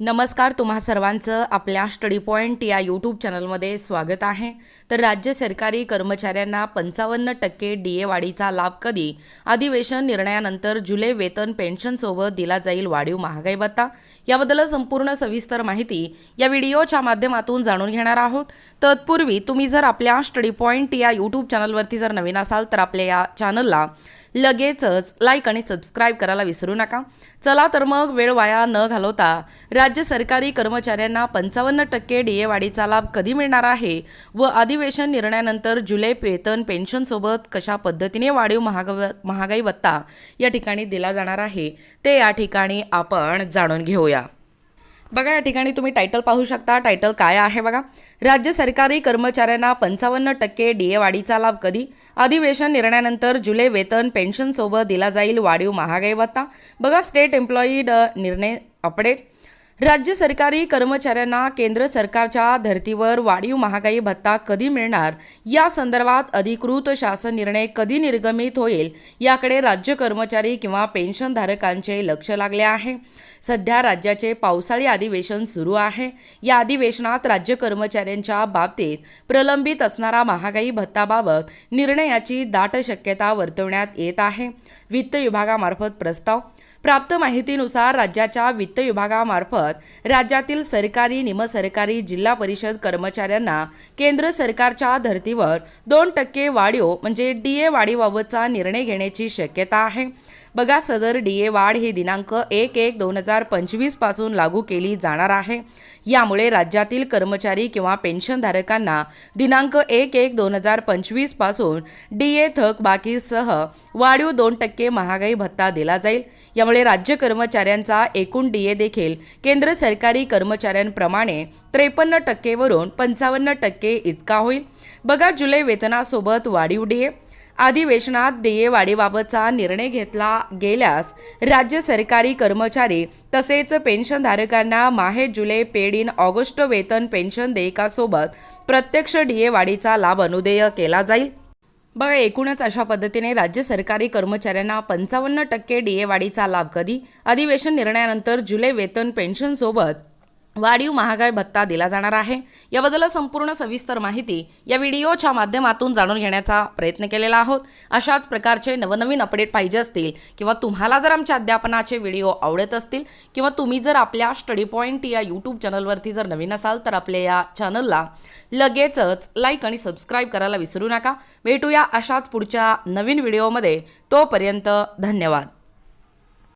नमस्कार तुम्हा सर्वांचं आपल्या स्टडी पॉईंट या यूट्यूब चॅनलमध्ये स्वागत आहे. तर राज्य सरकारी कर्मचाऱ्यांना पंचावन्न टक्के डी ए वाढीचा लाभ कधी? अधिवेशन निर्णयानंतर जुलै वेतन पेन्शनसोबत दिला जाईल वाढीव महागाई भत्ता. याबद्दल संपूर्ण सविस्तर माहिती या व्हिडिओच्या माध्यमातून जाणून घेणार आहोत. तत्पूर्वी तुम्ही जर आपल्या स्टडी पॉईंट या यूट्यूब चॅनलवरती जर नवीन असाल तर आपल्या या चॅनलला लगेचच लाईक आणि सबस्क्राईब करायला विसरू नका. चला तर मग वेळ वाया न घालवता राज्य सरकारी कर्मचाऱ्यांना पंचावन्न टक्के डी ए वाढीचा लाभ कधी मिळणार आहे व अधिवेशन निर्णयानंतर जुलै वेतन पेन्शनसोबत कशा पद्धतीने वाढीव महाग महागाई भत्ता या ठिकाणी दिला जाणार आहे ते या ठिकाणी आपण जाणून घेऊया. बघा या ठिकाणी तुम्ही टायटल पाहू शकता. टायटल काय आहे बघा? राज्य सरकारी कर्मचाऱ्यांना पंचावन्न टक्के डी ए वाढीचा लाभ कधी? अधिवेशन निर्णयानंतर जुलै वेतन पेन्शनसोबत दिला जाईल वाढीव महागाई भत्ता. बघा स्टेट एम्प्लॉई निर्णय अपडेट राज्य सरकारी कर्मचाऱ्यांना केंद्र सरकारच्या धर्तीवर वाढीव महागाई भत्ता कधी मिळणार? या संदर्भात अधिकृत शासन निर्णय कधी निर्गमित होईल? याकडे राज्य कर्मचारी किंवा पेन्शनधारकांचे लक्ष लागले आहे. सध्या राज्याचे पावसाळी अधिवेशन सुरू आहे. या अधिवेशनात राज्य कर्मचाऱ्यांच्या बाबतीत प्रलंबित असणारा महागाई भत्ताबाबत निर्णयाची दाट शक्यता वर्तवण्यात येत आहे. वित्त विभागामार्फत प्रस्ताव प्राप्त माहितीनुसार राज्याच्या वित्त विभागामार्फत राज्यातील सरकारी निमसरकारी जिल्हा परिषद कर्मचाऱ्यांना केंद्र सरकारच्या धर्तीवर दोन टक्के वाढीव म्हणजे डी ए वाढीबाबतचा निर्णय घेण्याची शक्यता आहे. बघा सदर डी ए वाढ ही दिनांक एक एक दोन हजार पंचवीसपासून लागू केली जाणार आहे. यामुळे राज्यातील कर्मचारी किंवा पेन्शनधारकांना दिनांक एक एक दोन हजार पंचवीसपासून डी ए थक बाकीसह वाढीव दोन टक्के महागाई भत्ता दिला जाईल. यामुळे राज्य कर्मचाऱ्यांचा एकूण डी ए देखील केंद्र सरकारी कर्मचाऱ्यांप्रमाणे त्रेपन्न टक्केवरून पंचावन्न टक्के इतका होईल. बघा जुलै वेतनासोबत वाढीव डी ए अधिवेशनात डीए वाढीबाबतचा निर्णय घेतला गेल्यास राज्य सरकारी कर्मचारी तसेच पेन्शनधारकांना माहे जुलै पेड इन ऑगस्ट वेतन पेन्शन देयकासोबत प्रत्यक्ष डीए वाढीचा लाभ अनुदेय केला जाईल. बघा एकूणच अशा पद्धतीने राज्य सरकारी कर्मचाऱ्यांना पंचावन्न टक्के डीए वाढीचा लाभ कधी? अधिवेशन निर्णयानंतर जुलै वेतन पेन्शनसोबत वाढीव महागाई भत्ता दिला जाणार आहे. याबद्दल संपूर्ण सविस्तर माहिती या व्हिडिओच्या माध्यमातून जाणून घेण्याचा प्रयत्न केलेला आहोत. अशाच प्रकारचे नवनवीन अपडेट पाहिजे असतील किंवा तुम्हाला जर आमच्या अध्यापनाचे व्हिडिओ आवडत असतील किंवा तुम्ही जर आपल्या स्टडी पॉईंट या यूट्यूब चॅनलवरती जर नवीन असाल तर आपल्या या चॅनलला लगेचच लाईक आणि सबस्क्राईब करायला विसरू नका. भेटूया अशाच पुढच्या नवीन व्हिडिओमध्ये. तोपर्यंत धन्यवाद.